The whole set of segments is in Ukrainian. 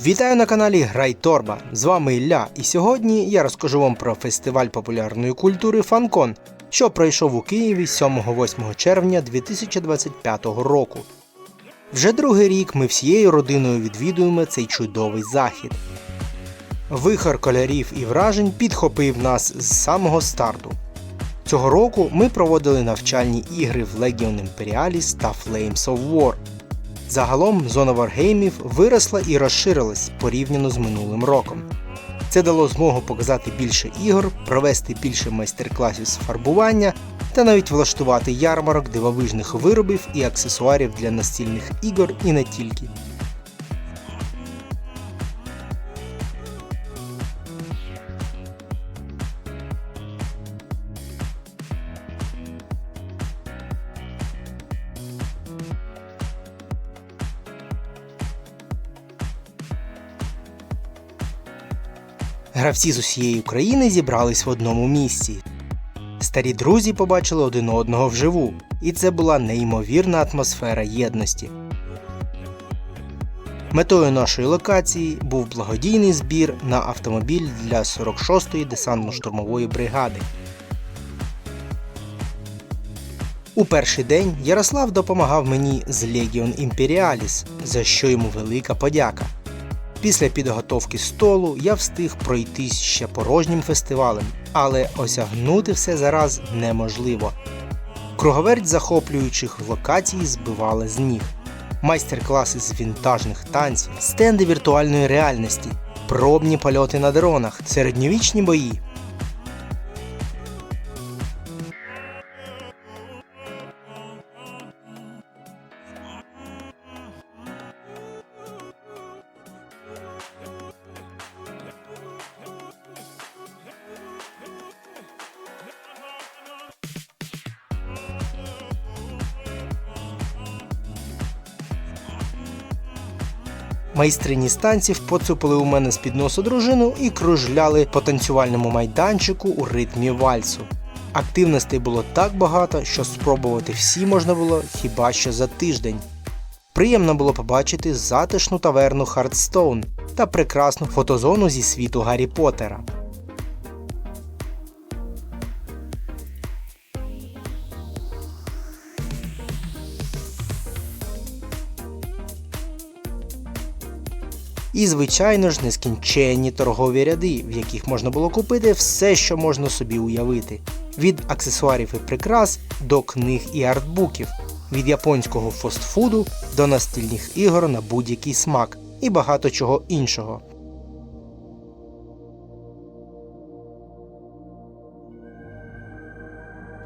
Вітаю на каналі Грай Торба. З вами Ілля, і сьогодні я розкажу вам про фестиваль популярної культури Фанкон, що пройшов у Києві 7-8 червня 2025 року. Вже другий рік ми всією родиною відвідуємо цей чудовий захід. Вихор кольорів і вражень підхопив нас з самого старту. Цього року ми проводили навчальні ігри в Legion Imperialis та Flames of War. Загалом зона варгеймів виросла і розширилась порівняно з минулим роком. Це дало змогу показати більше ігор, провести більше майстер-класів з фарбування та навіть влаштувати ярмарок дивовижних виробів і аксесуарів для настільних ігор і не тільки. Гравці з усієї України зібрались в одному місці. Старі друзі побачили один одного вживу, і це була неймовірна атмосфера єдності. Метою нашої локації був благодійний збір на автомобіль для 46-ї десантно-штурмової бригади. У перший день Ярослав допомагав мені з Legion Imperialis, за що йому велика подяка. Після підготовки столу я встиг пройтись ще порожнім фестивалем, але осягнути все зараз неможливо. Круговерть захоплюючих локацій збивали з ніг. Майстер-класи з вінтажних танців, стенди віртуальної реальності, пробні польоти на дронах, середньовічні бої. Майстрині станців поцупили у мене з під носу дружину і кружляли по танцювальному майданчику у ритмі вальсу. Активностей було так багато, що спробувати всі можна було хіба що за тиждень. Приємно було побачити затишну таверну Хардстоун та прекрасну фотозону зі світу Гаррі Поттера. І, звичайно ж, нескінченні торгові ряди, в яких можна було купити все, що можна собі уявити: від аксесуарів і прикрас до книг і артбуків, від японського фастфуду до настільних ігор на будь-який смак і багато чого іншого.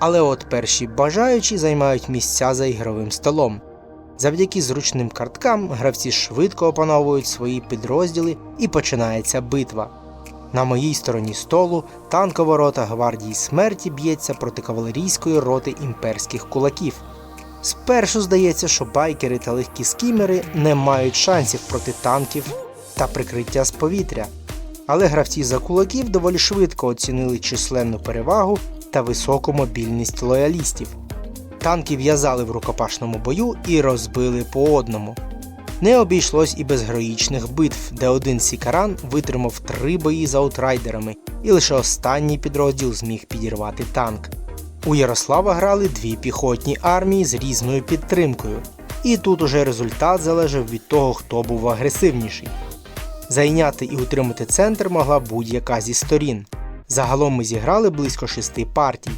Але от перші бажаючі займають місця за ігровим столом. Завдяки зручним карткам гравці швидко опановують свої підрозділи і починається битва. На моїй стороні столу танкова рота гвардії смерті б'ється проти кавалерійської роти імперських кулаків. Спершу здається, що байкери та легкі скімери не мають шансів проти танків та прикриття з повітря. Але гравці за кулаків доволі швидко оцінили численну перевагу та високу мобільність лоялістів. Танки в'язали в рукопашному бою і розбили по одному. Не обійшлось і без героїчних битв, де один Сікаран витримав три бої з аутрайдерами, і лише останній підрозділ зміг підірвати танк. У Ярослава грали дві піхотні армії з різною підтримкою, і тут уже результат залежав від того, хто був агресивніший. Зайняти і утримати центр могла будь-яка зі сторін. Загалом ми зіграли близько шести партій.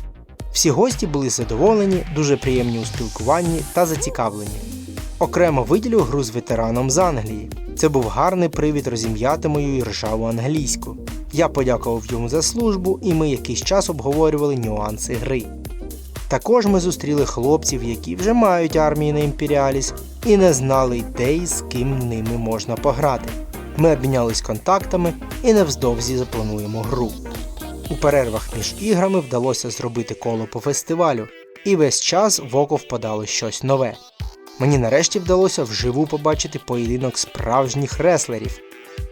Всі гості були задоволені, дуже приємні у спілкуванні та зацікавлені. Окремо виділю гру з ветераном з Англії. Це був гарний привід розім'яти мою ржаву англійську. Я подякував йому за службу, і ми якийсь час обговорювали нюанси гри. Також ми зустріли хлопців, які вже мають армії на Імперіаліс і не знали, де і з ким ними можна пограти. Ми обмінялись контактами і невздовзі заплануємо гру. У перервах між іграми вдалося зробити коло по фестивалю, і весь час в око впадало щось нове. Мені нарешті вдалося вживу побачити поєдинок справжніх реслерів.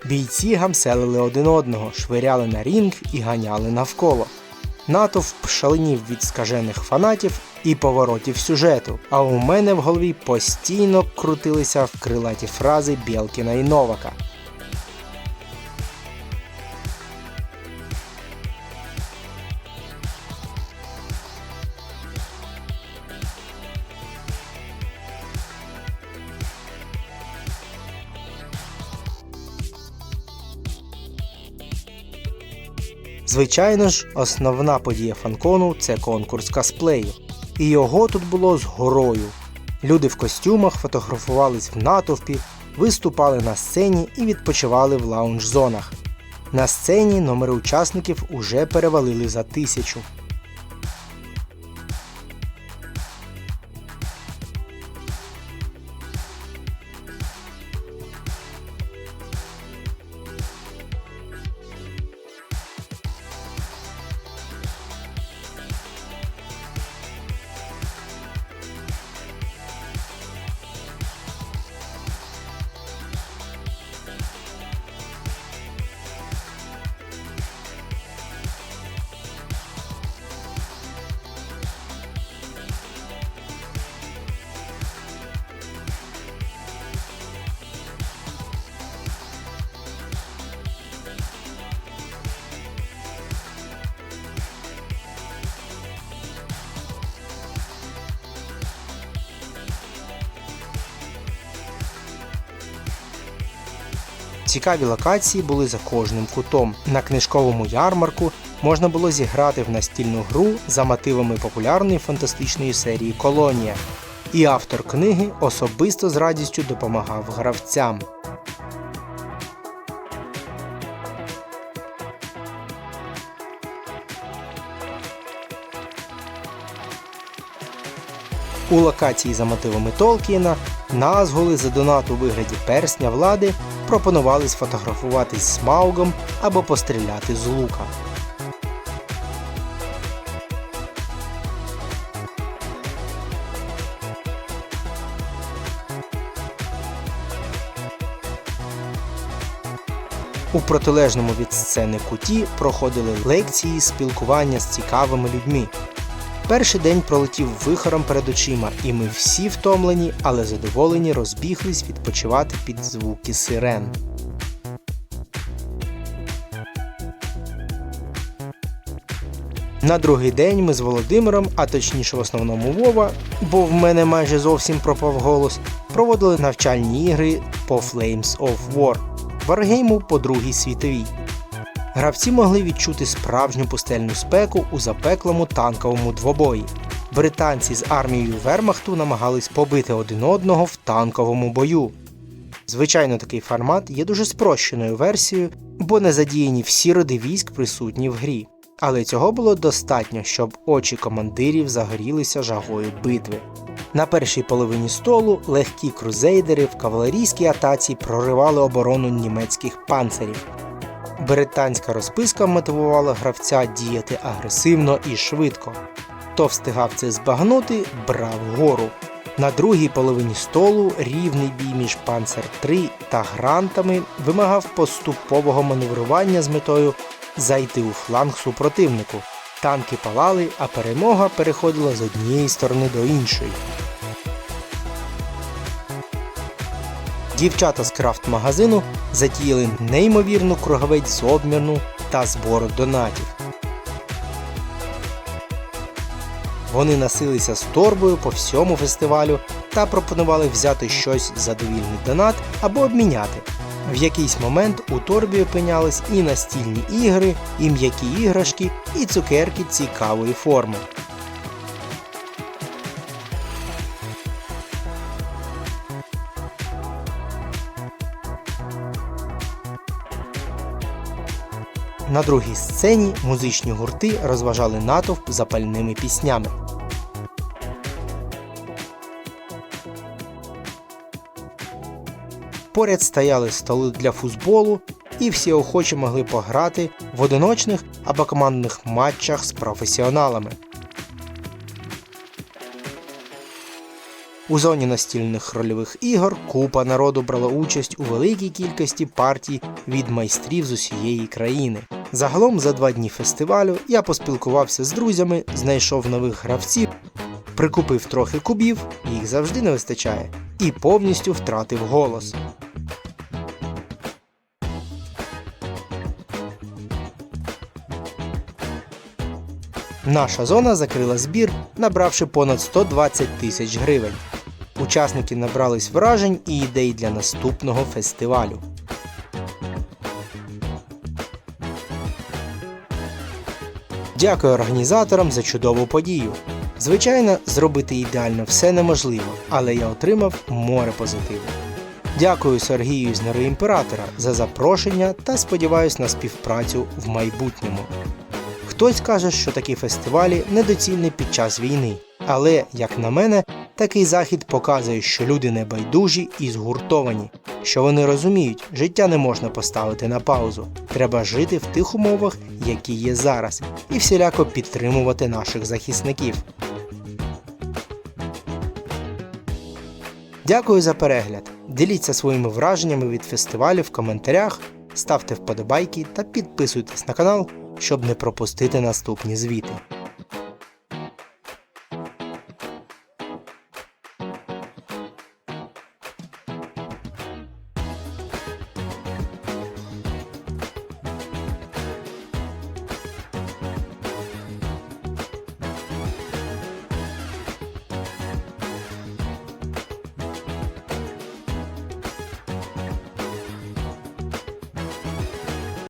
Бійці гамселили один одного, швиряли на рінг і ганяли навколо. Натовп шаленів від скажених фанатів і поворотів сюжету, а у мене в голові постійно крутилися в крилаті фрази Бєлкіна і Новака. Звичайно ж, основна подія фанкону це конкурс косплею. І його тут було з горою. Люди в костюмах фотографувались в натовпі, виступали на сцені і відпочивали в лаунж-зонах. На сцені номери учасників уже перевалили за тисячу. Цікаві локації були за кожним кутом. На книжковому ярмарку можна було зіграти в настільну гру за мотивами популярної фантастичної серії Колонія. І автор книги особисто з радістю допомагав гравцям. У локації за мотивами Толкіна Назгули за донат у вигляді персня влади пропонували сфотографуватись Смаугом або постріляти з лука. У протилежному від сцени куті проходили лекції спілкування з цікавими людьми. Перший день пролетів вихором перед очима, і ми всі втомлені, але задоволені розбіглись відпочивати під звуки сирен. На другий день ми з Володимиром, а точніше в основному Вова, бо в мене майже зовсім пропав голос, проводили навчальні ігри по Flames of War Варгейму по Другій світовій. Гравці могли відчути справжню пустельну спеку у запеклому танковому двобої. Британці з армією Вермахту намагались побити один одного в танковому бою. Звичайно, такий формат є дуже спрощеною версією, бо не задіяні всі роди військ присутні в грі. Але цього було достатньо, щоб очі командирів загорілися жагою битви. На першій половині столу легкі крузейдери в кавалерійській атаці проривали оборону німецьких панцерів. Британська розписка мотивувала гравця діяти агресивно і швидко. Хто встигав це збагнути, брав гору. На другій половині столу рівний бій між Панцер 3 та грантами вимагав поступового маневрування з метою зайти у фланг супротивнику. Танки палали, а перемога переходила з однієї сторони до іншої. Дівчата з крафт-магазину затіяли неймовірну круговець з обмірну та збору донатів. Вони носилися з торбою по всьому фестивалю та пропонували взяти щось за довільний донат або обміняти. В якийсь момент у торбі опинялись і настільні ігри, і м'які іграшки, і цукерки цікавої форми. На другій сцені музичні гурти розважали натовп запальними піснями. Поряд стояли столи для футболу, і всі охочі могли пограти в одиночних або командних матчах з професіоналами. У зоні настільних рольових ігор купа народу брала участь у великій кількості партій від майстрів з усієї країни. Загалом за два дні фестивалю я поспілкувався з друзями, знайшов нових гравців, прикупив трохи кубів, їх завжди не вистачає, і повністю втратив голос. Наша зона закрила збір, набравши понад 120 тисяч гривень. Учасники набрались вражень і ідей для наступного фестивалю. Дякую організаторам за чудову подію. Звичайно, зробити ідеально все неможливо, але я отримав море позитиву. Дякую Сергію з Нори Імператора за запрошення та сподіваюсь на співпрацю в майбутньому. Хтось каже, що такі фестивалі недоцільні під час війни, але, як на мене, такий захід показує, що люди не байдужі і згуртовані, що вони розуміють, життя не можна поставити на паузу. Треба жити в тих умовах, які є зараз, і всіляко підтримувати наших захисників. Дякую за перегляд. Діліться своїми враженнями від фестивалю в коментарях, ставте вподобайки та підписуйтесь на канал, щоб не пропустити наступні звіти.